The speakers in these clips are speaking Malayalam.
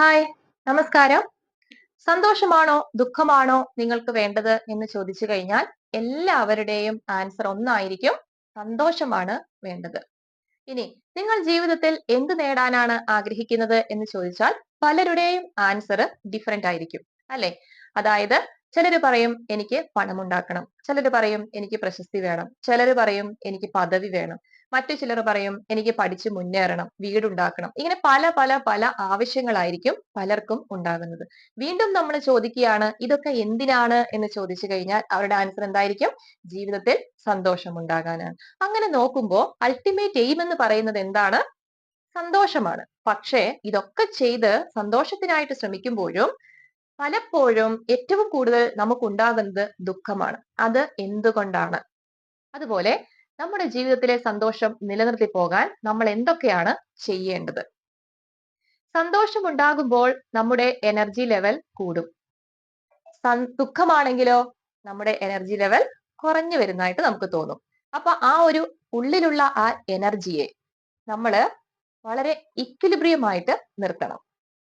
ഹായ് നമസ്കാരം. സന്തോഷമാണോ ദുഃഖമാണോ നിങ്ങൾക്ക് വേണ്ടത് എന്ന് ചോദിച്ചു കഴിഞ്ഞാൽ എല്ലാവരുടെയും ആൻസർ ഒന്നായിരിക്കും സന്തോഷമാണ് വേണ്ടത്. ഇനി നിങ്ങൾ ജീവിതത്തിൽ എന്ത് നേടാനാണ് ആഗ്രഹിക്കുന്നത് എന്ന് ചോദിച്ചാൽ പലരുടെയും ആൻസർ ഡിഫറെന്റ് ആയിരിക്കും അല്ലെ? അതായത് ചിലർ പറയും എനിക്ക് പണം ഉണ്ടാക്കണം ചിലർ പറയും എനിക്ക് പ്രശസ്തി വേണം ചിലർ പറയും എനിക്ക് പദവി വേണം മറ്റു ചിലർ പറയും എനിക്ക് പഠിച്ച് മുന്നേറണം വീടുണ്ടാക്കണം. ഇങ്ങനെ പല പല പല ആവശ്യങ്ങളായിരിക്കും പലർക്കും ഉണ്ടാകുന്നത്. വീണ്ടും നമ്മൾ ചോദിക്കുകയാണ് ഇതൊക്കെ എന്തിനാണ്? എന്ന് ചോദിച്ചു കഴിഞ്ഞാൽ അവരുടെ ആൻസർ എന്തായിരിക്കും? ജീവിതത്തിൽ സന്തോഷം ഉണ്ടാകാനാണ്. അങ്ങനെ നോക്കുമ്പോൾ അൾട്ടിമേറ്റ് എയിം എന്ന് പറയുന്നത് എന്താണ്? സന്തോഷമാണ്. പക്ഷേ ഇതൊക്കെ ചെയ്ത് സന്തോഷത്തിനായിട്ട് ശ്രമിക്കുമ്പോഴും പലപ്പോഴും ഏറ്റവും കൂടുതൽ നമുക്കുണ്ടാകുന്നത് ദുഃഖമാണ്. അത് എന്തുകൊണ്ടാണ്? അതുപോലെ നമ്മുടെ ജീവിതത്തിലെ സന്തോഷം നിലനിർത്തി പോകാൻ നമ്മൾ എന്തൊക്കെയാണ് ചെയ്യേണ്ടത്? സന്തോഷം ഉണ്ടാകുമ്പോൾ നമ്മുടെ എനർജി ലെവൽ കൂടും. ദുഃഖമാണെങ്കിലോ നമ്മുടെ എനർജി ലെവൽ കുറഞ്ഞു വരുന്നതായിട്ട് നമുക്ക് തോന്നും. അപ്പൊ ആ ഒരു ഉള്ളിലുള്ള ആ എനർജിയെ നമ്മൾ വളരെ ഇക്വിലിബ്രിയമായിട്ട് നിർത്തണം.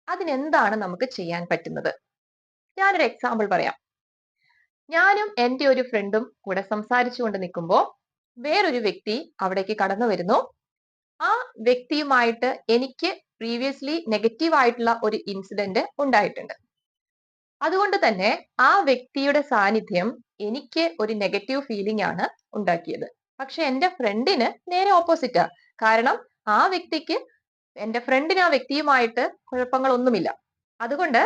അതിനെന്താണ് നമുക്ക് ചെയ്യാൻ പറ്റുന്നത്? ഞാനൊരു എക്സാമ്പിൾ പറയാം. ഞാനും എന്റെ ഒരു ഫ്രണ്ടും കൂടെ സംസാരിച്ചുകൊണ്ട് നിൽക്കുമ്പോൾ വേറൊരു വ്യക്തി അവിടേക്ക് കടന്നു വരുന്നു. ആ വ്യക്തിയുമായിട്ട് എനിക്ക് പ്രീവിയസ്ലി നെഗറ്റീവ് ആയിട്ടുള്ള ഒരു ഇൻസിഡന്റ് ഉണ്ടായിട്ടുണ്ട്. അതുകൊണ്ട് തന്നെ ആ വ്യക്തിയുടെ സാന്നിധ്യം എനിക്ക് ഒരു നെഗറ്റീവ് ഫീലിംഗ് ആണ് ഉണ്ടാക്കിയത്. പക്ഷെ എന്റെ ഫ്രണ്ടിന് നേരെ ഓപ്പോസിറ്റാ കാരണം ആ വ്യക്തിക്ക് എന്റെ ഫ്രണ്ടിന് ആ വ്യക്തിയുമായിട്ട് കുഴപ്പങ്ങളൊന്നുമില്ല. അതുകൊണ്ട്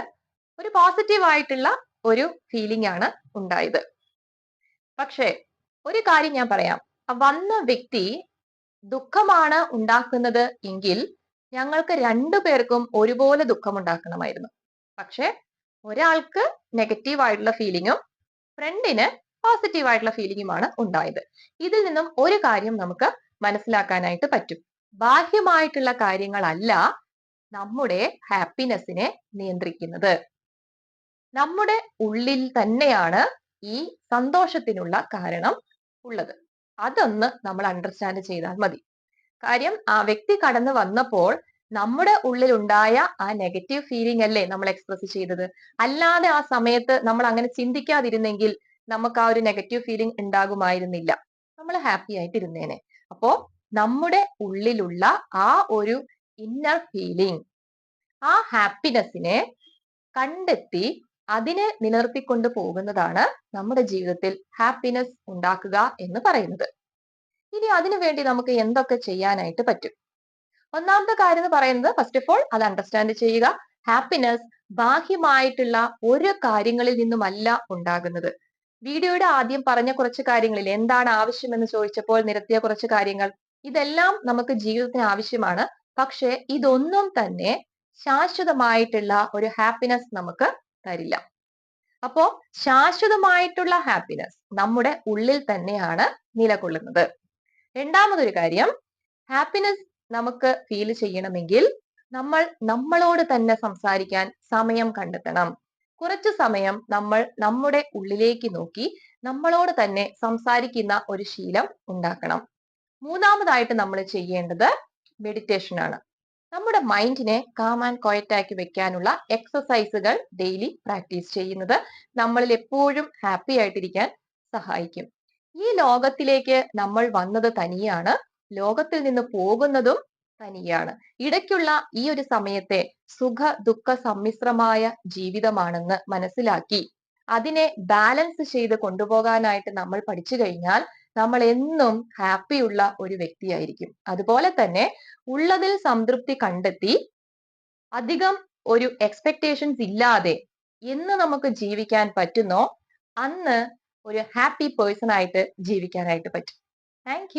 ഒരു പോസിറ്റീവ് ആയിട്ടുള്ള ഒരു ഫീലിംഗ് ആണ് ഉണ്ടായത്. പക്ഷേ ഒരു കാര്യം ഞാൻ പറയാം. വന്ന വ്യക്തി ദുഃഖമാണ് ഉണ്ടാക്കുന്നത് എങ്കിൽ ഞങ്ങൾക്ക് രണ്ടു പേർക്കും ഒരുപോലെ ദുഃഖം ഉണ്ടാക്കണമായിരുന്നു പക്ഷെ ഒരാൾക്ക് നെഗറ്റീവ് ആയിട്ടുള്ള ഫീലിങ്ങും ഫ്രണ്ടിന് പോസിറ്റീവ് ആയിട്ടുള്ള ഫീലിങ്ങുമാണ് ഉണ്ടായത്. ഇതിൽ നിന്നും ഒരു കാര്യം നമുക്ക് മനസ്സിലാക്കാനായിട്ട് പറ്റും. ബാഹ്യമായിട്ടുള്ള കാര്യങ്ങളല്ല നമ്മുടെ ഹാപ്പിനെസ്സിനെ നിയന്ത്രിക്കുന്നത്. നമ്മുടെ ഉള്ളിൽ തന്നെയാണ് ഈ സന്തോഷത്തിനുള്ള കാരണം ഉള്ളത്. അതൊന്ന് നമ്മൾ അണ്ടർസ്റ്റാൻഡ് ചെയ്താൽ മതി. കാര്യം ആ വ്യക്തി കടന്നു വന്നപ്പോൾ നമ്മുടെ ഉള്ളിലുണ്ടായ ആ നെഗറ്റീവ് ഫീലിംഗ് അല്ലേ നമ്മൾ എക്സ്പ്രസ് ചെയ്തത്? അല്ലാതെ ആ സമയത്ത് നമ്മൾ അങ്ങനെ ചിന്തിക്കാതിരുന്നെങ്കിൽ നമുക്ക് ആ ഒരു നെഗറ്റീവ് ഫീലിംഗ് ഉണ്ടാകുമായിരുന്നില്ല. നമ്മൾ ഹാപ്പി ആയിട്ടിരുന്നേനെ. അപ്പോ നമ്മുടെ ഉള്ളിലുള്ള ആ ഒരു ഇന്നർ ഫീലിംഗ് ആ ഹാപ്പിനെസ്സിനെ കണ്ടെത്തി അതിനെ നിലനിർത്തിക്കൊണ്ട് പോകുന്നതാണ് നമ്മുടെ ജീവിതത്തിൽ ഹാപ്പിനെസ് ഉണ്ടാക്കുക എന്ന് പറയുന്നത്. ഇനി അതിനു വേണ്ടി നമുക്ക് എന്തൊക്കെ ചെയ്യാനായിട്ട് പറ്റും? ഒന്നാമത്തെ കാര്യം എന്ന് പറയുന്നത് ഫസ്റ്റ് ഓഫ് ഓൾ അത് അണ്ടർസ്റ്റാൻഡ് ചെയ്യുക. ഹാപ്പിനെസ് ബാഹ്യമായിട്ടുള്ള ഒരു കാര്യങ്ങളിൽ നിന്നുമല്ല ഉണ്ടാകുന്നത്. വീഡിയോയുടെ ആദ്യം പറഞ്ഞ കുറച്ച് കാര്യങ്ങളിൽ എന്താണ് ആവശ്യമെന്ന് ചോദിച്ചപ്പോൾ നിരത്തിയ കുറച്ച് കാര്യങ്ങൾ ഇതെല്ലാം നമുക്ക് ജീവിതത്തിന് ആവശ്യമാണ്. പക്ഷേ ഇതൊന്നും തന്നെ ശാശ്വതമായിട്ടുള്ള ഒരു ഹാപ്പിനെസ് നമുക്ക് തരില്ല. അപ്പോ ശാശ്വതമായിട്ടുള്ള ഹാപ്പിനെസ് നമ്മുടെ ഉള്ളിൽ തന്നെയാണ് നിലകൊള്ളുന്നത്. രണ്ടാമതൊരു കാര്യം ഹാപ്പിനെസ് നമുക്ക് ഫീൽ ചെയ്യണമെങ്കിൽ നമ്മൾ നമ്മളോട് തന്നെ സംസാരിക്കാൻ സമയം കണ്ടെത്തണം. കുറച്ചു സമയം നമ്മൾ നമ്മുടെ ഉള്ളിലേക്ക് നോക്കി നമ്മളോട് തന്നെ സംസാരിക്കുന്ന ഒരു ശീലം ഉണ്ടാക്കണം. മൂന്നാമതായിട്ട് നമ്മൾ ചെയ്യേണ്ടത് മെഡിറ്റേഷൻ ആണ്. നമ്മുടെ മൈൻഡിനെ കാം ആൻഡ് ക്വയറ്റ് ആക്കി വെക്കാനുള്ള എക്സസൈസുകൾ ഡെയിലി പ്രാക്ടീസ് ചെയ്യുന്നത് നമ്മളിൽ എപ്പോഴും ഹാപ്പി ആയിട്ടിരിക്കാൻ സഹായിക്കും. ഈ ലോകത്തിലേക്ക് നമ്മൾ വന്നത് തനിയാണ്. ലോകത്തിൽ നിന്ന് പോകുന്നതും തനിയാണ്. ഇടയ്ക്കുള്ള ഈ ഒരു സമയത്തെ സുഖ ദുഃഖ സമ്മിശ്രമായ ജീവിതമാണെന്ന് മനസ്സിലാക്കി അതിനെ ബാലൻസ് ചെയ്ത് കൊണ്ടുപോകാനായിട്ട് നമ്മൾ പഠിച്ചു കഴിഞ്ഞാൽ നമ്മൾ എന്നും ഹാപ്പി ഉള്ള ഒരു വ്യക്തിയായിരിക്കും. അതുപോലെ തന്നെ ഉള്ളതിൽ സംതൃപ്തി കണ്ടെത്തി അധികം ഒരു എക്സ്പെക്ടേഷൻസ് ഇല്ലാതെ എന്ന് നമുക്ക് ജീവിക്കാൻ പറ്റുന്നോ? അന്ന് ഒരു ഹാപ്പി പേഴ്സൺ ആയിട്ട് ജീവിക്കാനായിട്ട് പറ്റും. താങ്ക്